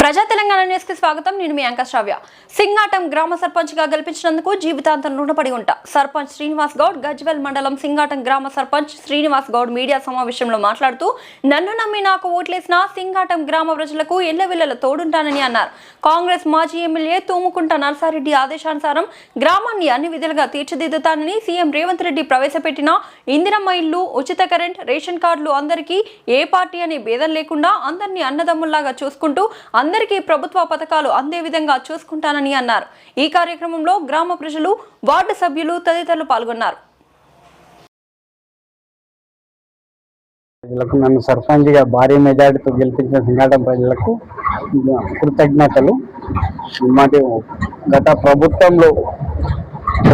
ప్రజా న్యూస్కి స్వాగతం. నేను మీ అంక శ్రావ్య. సింగాటం గ్రామ సర్పంచ్గా గెలిపించినందుకు జీవితాంతం రుణపడి ఉంటా. సర్పంచ్ శ్రీనివాస్ గౌడ్ గజ్వెల్ మండలం సింగాటం గ్రామ సర్పంచ్ శ్రీనివాస్ గౌడ్ మీడియా సమావేశంలో మాట్లాడుతూ నన్ను నమ్మి నాకు ఓట్లేసిన సింగాటం గ్రామ ప్రజలకు ఎల్లవెల్లల తోడుంటానని అన్నారు. కాంగ్రెస్ మాజీ ఎమ్మెల్యే తూముకుంట నర్సారెడ్డి ఆదేశానుసారం గ్రామాన్ని అన్ని విధాలుగా తీర్చిదిద్దుతానని సీఎం రేవంత్ రెడ్డి ప్రవేశపెట్టిన ఇందిరమ్మ ఇల్లు ఉచిత కరెంట్ రేషన్ కార్డులు అందరికీ ఏ పార్టీ అనే భేదం లేకుండా అందరినీ అన్నదమ్ముల్లాగా చూసుకుంటూ అందరికీ ప్రభుత్వ పథకాలు అందే విధంగా చూసుకుంటానని అన్నారు. ఈ కార్యక్రమంలో గ్రామ ప్రజలు వార్డు సభ్యులు తదితరులు పాల్గొన్నారు. ప్రజలకు నన్ను సర్పంచ్గా భారీ మెజార్టీతో గెలిపించిన సింగాటం ప్రజలకు కృతజ్ఞతలు. మాది గత ప్రభుత్వంలో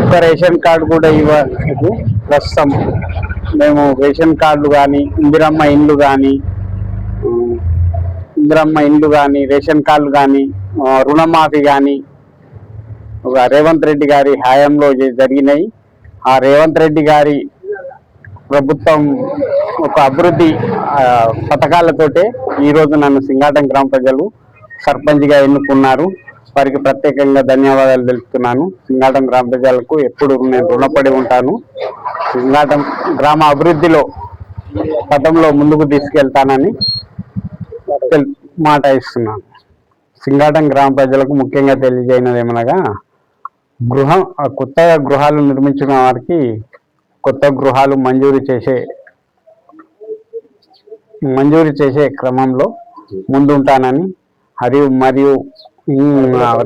ఒక్క రేషన్ కార్డు కూడా ఇవ్వలేదు. ప్రస్తుతం మేము రేషన్ కార్డులు కానీ ఇందిరమ్మ ఇండ్లు కానీ ఇందిరమ్మ ఇండ్లు కానీ రేషన్ కార్డులు కానీ రుణమాఫీ కానీ ఒక రేవంత్ రెడ్డి గారి హయాంలో జరిగినాయి. ఆ రేవంత్ రెడ్డి గారి ప్రభుత్వం ఒక అభివృద్ధి పథకాలతోటే ఈరోజు నన్ను సింగాటం గ్రామ ప్రజలు సర్పంచ్గా ఎన్నుకున్నారు. వారికి ప్రత్యేకంగా ధన్యవాదాలు తెలుపుతున్నాను. సింగాటం గ్రామ ప్రజలకు ఎప్పుడు నేను రుణపడి ఉంటాను. సింగాటం గ్రామ అభివృద్ధిలో పథంలో ముందుకు తీసుకెళ్తానని మాట ఇస్తున్నాను సింగాటం గ్రామ ప్రజలకు ముఖ్యంగా తెలియజేయనది ఏమనగా గృహం కొత్తగా గృహాలు నిర్మించిన వారికి కొత్త గృహాలు మంజూరు చేసే మంజూరు చేసే క్రమంలో ముందుంటానని మరియు మరియు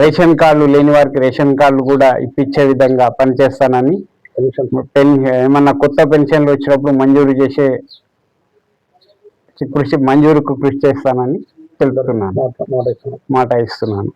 రేషన్ కార్డులు లేని వారికి రేషన్ కార్డులు కూడా ఇప్పించే విధంగా పనిచేస్తానని పెన్ ఏమన్నా కొత్త పెన్షన్లు వచ్చినప్పుడు మంజూరు చేసే కృషి మంజూరుకు కృషి చేస్తానని తెలుపుతున్నాను. మాట ఇస్తున్నాను.